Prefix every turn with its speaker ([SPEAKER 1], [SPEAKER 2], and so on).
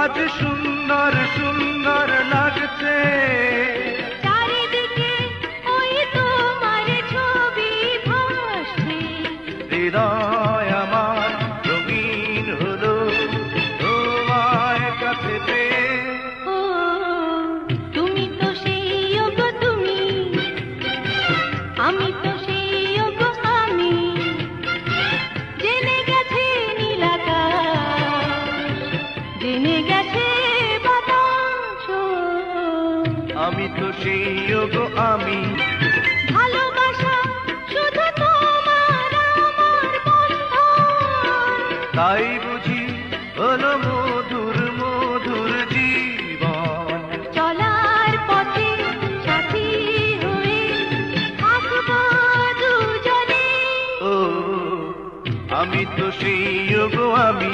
[SPEAKER 1] আজ সুন্দর সুন্দর লাগছে।
[SPEAKER 2] চারিদিকে ওই তোমার ছবি ভাসছে।
[SPEAKER 1] হৃদয় আমার রঙিন হলো তোমার কাছে পেয়ে।
[SPEAKER 2] তুমি তো সেই তুমি। আমি তো জেনে গেছে বাতাস।
[SPEAKER 1] আমি তো সেই গো আমি
[SPEAKER 2] ভালোবাসা শুধু তোমার আমার
[SPEAKER 1] তাই বুঝি হলো মধুর মধুর জীবন।
[SPEAKER 2] চলার পথে সাথী হয়ে থাকব দুজনে।
[SPEAKER 1] ও আমি তো সেই গো আমি